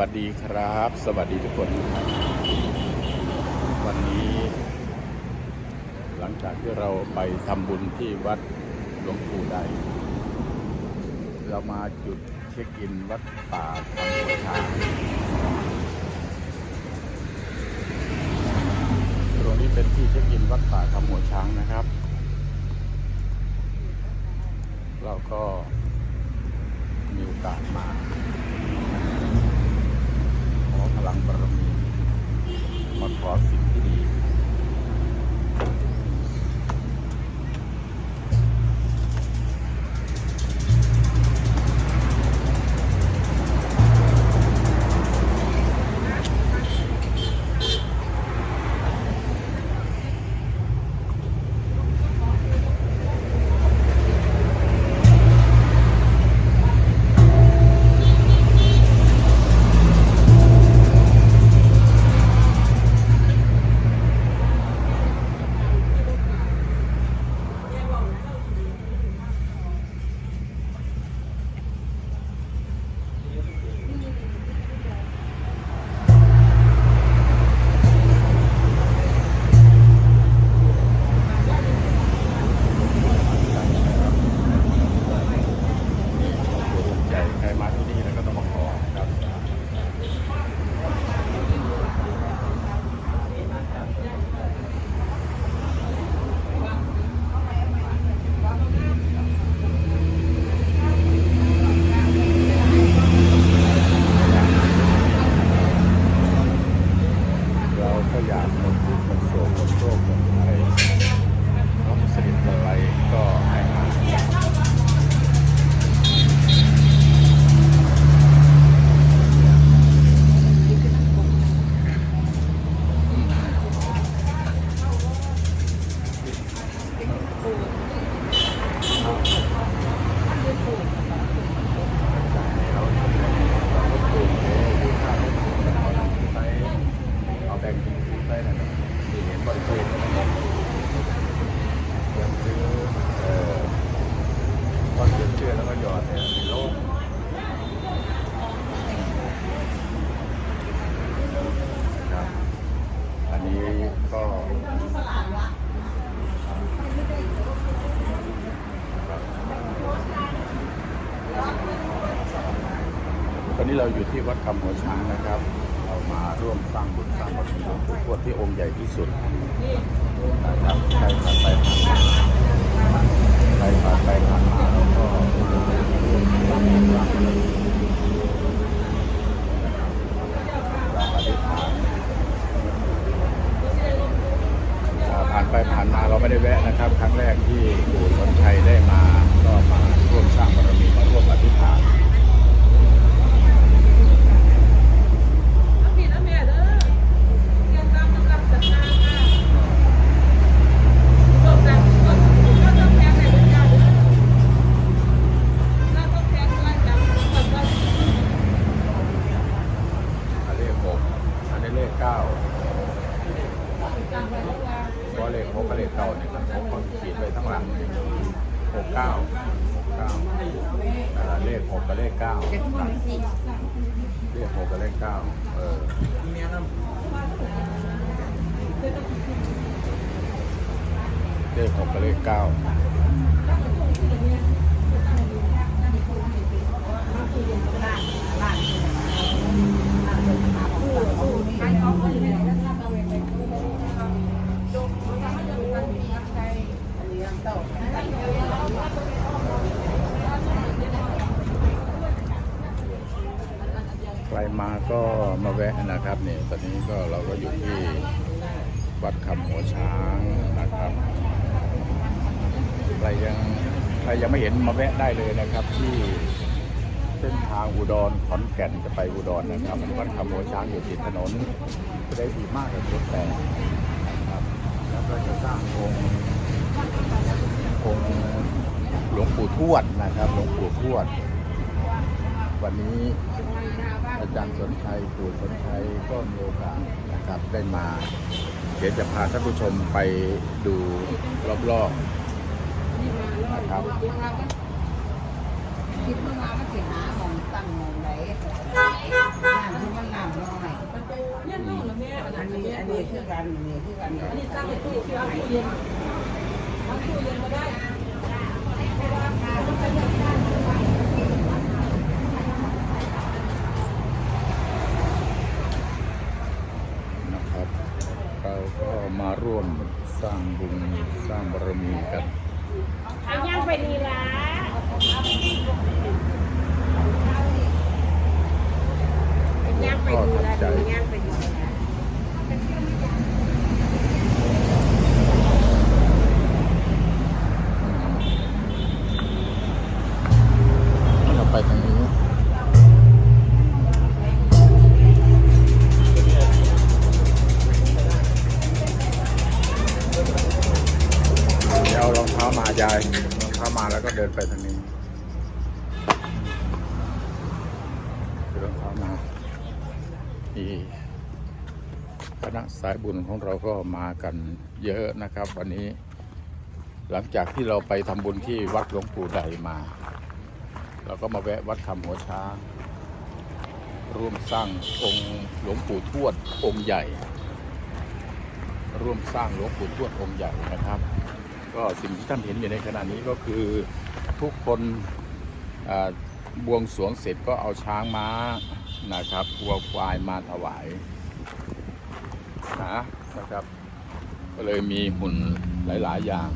วัสดีครับ สวัสดีทุกคน วันนี้ หลังจากที่เราไปทำบุญที่วัดหลวงปู่ใด เรามาจุดเช็คอินวัดป่าธรรมหัวช้างตรงนี้เป็นที่เช็คอินวัดป่าธรรมหัวช้างนะครับ เราก็มีโอกาสมา ขอพลั นี้เราอยู่ที่วัดคำหัวช้างนะครับ เรามาร่วมสร้างบุญสร้างบารมีหลวงปู่ทวดที่องค์ใหญ่ที่สุดนะครับใครผ่านไปผ่านมาใครผ่านไปผ่านมาแล้วก็สร้างบุญสร้างบารมีสร้างอธิษฐานผ่านไปผ่านมาเราไม่ได้แวะนะครับ ครั้งแรกที่ปู่สนชัยได้มาก็มาร่วมสร้างบารมีมาร่วมอธิษฐาน เอาผิดแล้วแม่เด้อเตรียมตามกำลังศรัทธาค่ะจบจากจบก็ต้องแพ้ในวิญญาณด้วยเราต้องแพ้ด้วยจากคนว่า อันเลขหกอันนี้เลขเก้า การไว้ว่า เพราะเลขหกกับเลขเก้าเนี่ยมันหกคนขีดไว้ทั้งหลังหกเก้าหกเก้าอ่าเลขหกกับเลขเก้าเลขหกกับเลขเก้าเออ เลขหกกับเลขเก้าใครมาก็มาแวะนะครับเนี่ยตอนนี้ก็เราก็อยู่ที่วัดคำหัวช้างนะครับ ใครยังใครยังไม่เห็นมาแวะได้เลยนะครับ ที่เส้นทางอุดรขอนแก่นจะไปอุดรนะครับวัดคำหัวช้างอยู่ติดถนนจะได้ดีมากเลยรถแต่ครับแล้วก็จะสร้างองค์องค์หลวงปู่ทวดนะครับ หลวงปู่ทวด วันนี้อาจารย์สนชัยปู่สนชัยก็มีโอกาสนะครับได้มา เดี๋ยวจะพาท่านผู้ชมไปดูรอบๆ ครับคิดเมื่อมานมันสิหาหมองตั้งหมองไหนน้ำที่มันน้ำน้อยเนี่ยนู่นละแม่อันอันนี้อันนี้คือกันอันนี้คือกันอันนี้ตั้งในตู้ที่เอาตู้เย็นเอาตู้เย็นมาได้นะครับ เราก็มาร่วมสร้างบุญสร้างบารมีกัน เอาย่างไปดีละย่างไปดีละดูย่างไป นี่คณะสายบุญของเราก็มากันเยอะนะครับ วันนี้ หลังจากที่เราไปทำบุญที่วัดหลวงปู่ใดมา เราก็มาแวะวัดคำหัวช้างร่วมสร้างองค์หลวงปู่ทวดองค์ใหญ่ ร่วมสร้างหลวงปู่ทวดองค์ใหญ่นะครับ ก็สิ่งที่ท่านเห็นอยู่ในขณะนี้ก็คือทุกคนบวงสรวงเสร็จก็เอาช้างม้า นะครับวัวควายมาถวายนะนะครับ ก็เลยมีหุ่นหลาย ๆ อย่าง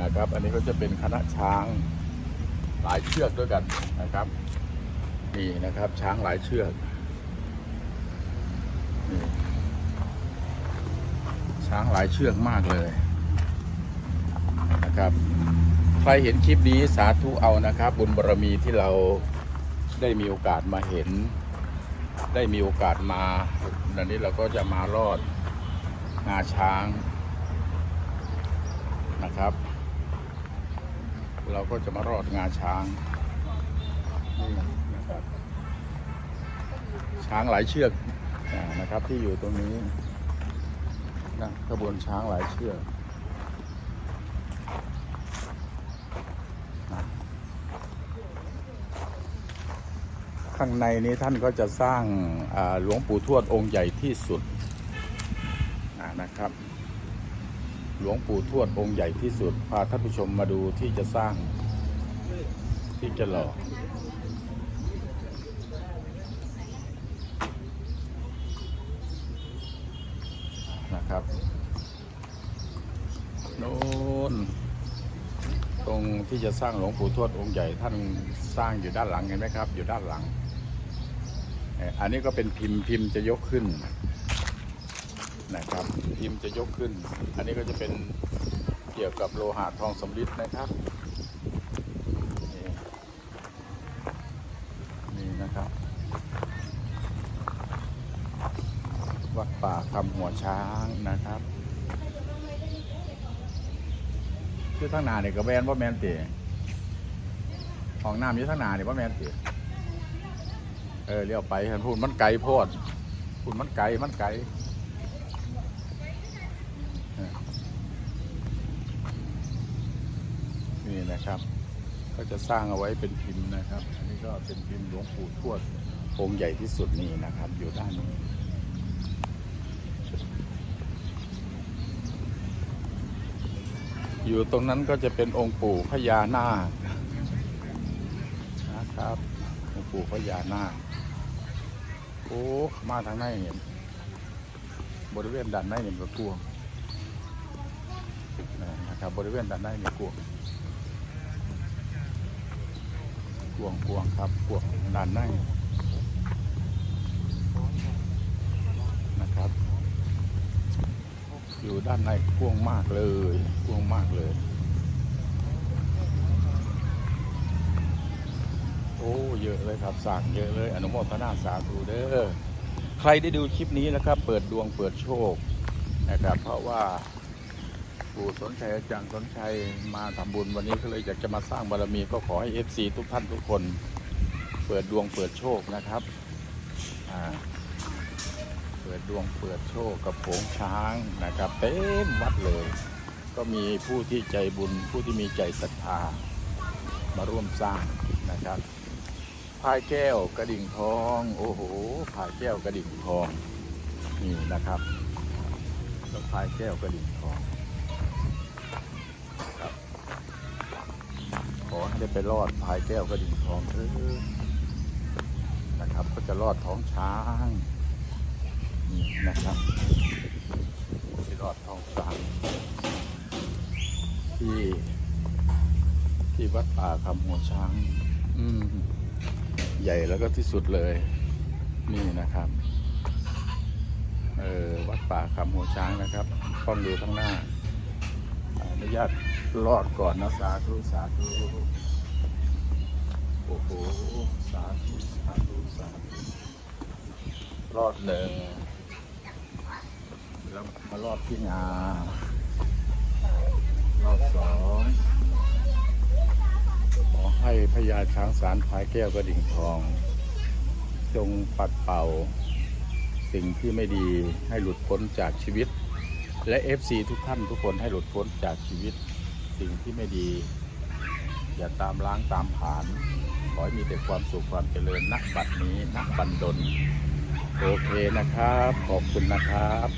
นะครับ อันนี้ก็จะเป็นคณะช้างหลายเชือกด้วยกันนะครับนี่นะครับช้างหลายเชือกนี่ช้างหลายเชือกมากเลยนะครับ ใครเห็นคลิปนี้สาธุเอานะครับ บุญบารมีที่เรา ได้มีโอกาสมาเห็น ได้มีโอกาสมาดังนี้เราก็จะมารอดงาช้างนะครับ เราก็จะมารอดงาช้างนี่นะครับช้างหลายเชือกนะครับที่อยู่ตรงนี้นะขบวนช้างหลายเชือก ข้างในนี้ท่านก็จะสร้างหลวงปู่ทวดองค์ใหญ่ที่สุดนะครับ หลวงปู่ทวดองค์ใหญ่ที่สุด พาท่านผู้ชมมาดูที่จะสร้างที่จะหล่อนะครับโน่นตรงที่จะสร้างหลวงปู่ทวดองค์ใหญ่ท่านสร้างอยู่ด้านหลังเห็นไหมครับ อยู่ด้านหลัง อันนี้ก็เป็นพิมพ์พิมพ์จะยกขึ้นนะครับ พิมพ์จะยกขึ้น อันนี้ก็จะเป็นเกี่ยวกับโลหะทองสำริดนะครับนี่นะครับ วัดป่าคำหัวช้างนะครับคือทั้งหนาเนี่ยก็แมนว่าแมนเตะของน้ำยู่ทั้งหนาเนี่ยว่าแมนเตะ เออเลี้ยวไปเห็นพูดมันไกลโพดพูดมันไกลมันไกลนี่นะครับ ก็จะสร้างเอาไว้เป็นพิมพ์นะครับ อันนี้ก็เป็นพิมพ์หลวงปู่ทวดองค์ใหญ่ที่สุดนี่นะครับ อยู่ด้านนี้อยู่ตรงนั้นก็จะเป็นองค์ปู่พญานาคนะครับ องค์ปู่พญานาค โอ้ มาทางในเห็น บริเวณด้านในเห็นก็กลัวนะครับบริเวณด้านในเนี่กวงกวงกวงครับกวงด้านในนะครับ อยู่ด้านในกวงมากเลยกวงมากเลย อ้เยอะเลยครับสั่งเยอะเลย อนุโมทนาสาธุเด้อใครได้ดูคลิปนี้นะครับ เปิดดวงเปิดโชคนะครับ เพราะว่าปู่สนชัยอาจารย์สนชัยมาทำบุญวันนี้ก็เลยอยากจะมาสร้างบารมีก็ขอให้เอฟซีทุกท่านทุกคน เปิดดวงเปิดโชคนะครับเปิดดวงเปิดโชคกับโผงช้างนะครับ เต็มวัดเลย ก็มีผู้ที่ใจบุญผู้ที่มีใจศรัทธามาร่วมสร้างนะครับ พายแก้วกระดิ่งทอง โอ้โหพายแก้วกระดิ่งทองนี่นะครับแล้วพายแก้วกระดิ่งทองครับขอให้ได้ไปรอดพายแก้วกระดิ่งทองเถอนะครับก็จะรอดท้องช้างนี่นะครับไปรอดท้องช้างที่ที่วัดป่าคำหัวช้าง อืม ใหญ่แล้วก็ที่สุดเลย นี่นะครับเออวัดป่าคำหัวช้างนะครับกล้องดูข้างหน้าอนุญาตรอดก่อนนะสาธุสาธุโอ้โหสาธุสาธุสาธุรอดหนึ่งแล้วมารอดที่งารอบสอง ขอให้พญาช้างสารพายแก้วกระดิ่งทอง จงปัดเป่า สิ่งที่ไม่ดีให้หลุดพ้นจากชีวิต และ FC ทุกท่านทุกคนให้หลุดพ้นจากชีวิต สิ่งที่ไม่ดี อย่าตามล้างตามผาน ขอให้มีแต่ความสุขความเจริญนักบัดนี้นักบันดล โอเคนะครับ ขอบคุณนะครับ